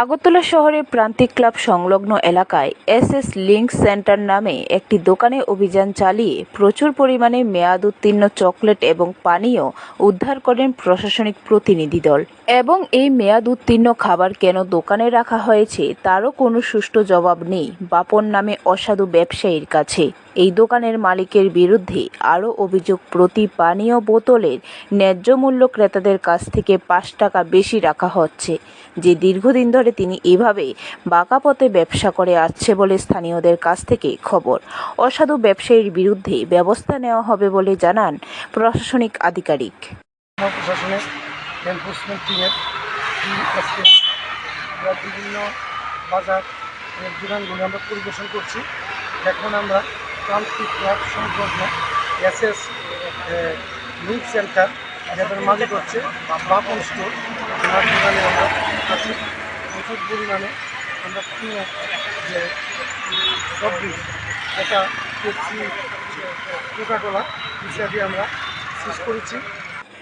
আগরতলা শহরের প্রান্তিক ক্লাব সংলগ্ন এলাকায় এস এস লিঙ্ক সেন্টার নামে একটি দোকানে অভিযান চালিয়ে প্রচুর পরিমাণে মেয়াদ উত্তীর্ণ চকলেট এবং পানীয় উদ্ধার করেন প্রশাসনিক প্রতিনিধি দল। এবং এই মেয়াদ উত্তীর্ণ খাবার কেন দোকানে রাখা হয়েছে, তারও কোনো সুষ্ঠু জবাব নেই বাপন নামে অসাধু ব্যবসায়ীর কাছে। এই দোকানের মালিকের বিরুদ্ধে আরও অভিযোগ প্রতি পানীয় বোতলের ন্যায্য মূল্য ক্রেতাদের কাছ থেকে পাঁচ টাকা বেশি রাখা হচ্ছে। যে দীর্ঘদিন ধরে তিনি এভাবে বাঁকা পথে ব্যবসা করে আসছে বলে স্থানীয়দের কাছ থেকে খবর। অসাধু ব্যবসায়ীর বিরুদ্ধে ব্যবস্থা নেওয়া হবে বলে জানান প্রশাসনিক আধিকারিক। প্রশাসনের এনফোর্সমেন্ট টিমের টিম আজকে আমরা বিভিন্ন বাজার দোকানগুলি আমরা পরিদর্শন করছি। এখন আমরা প্রান্তিক ক্লাব সংলগ্ন এস এস মিল্ক সেন্টার, যাদের মালিক হচ্ছে বাপন স্টোর ওনার দোকানে আমরা আছি। প্রচুর পরিমাণে আমরা কিনে যে সবজি এটা পেপসি কোকাকোলা ইত্যাদি আমরা শেষ করেছি।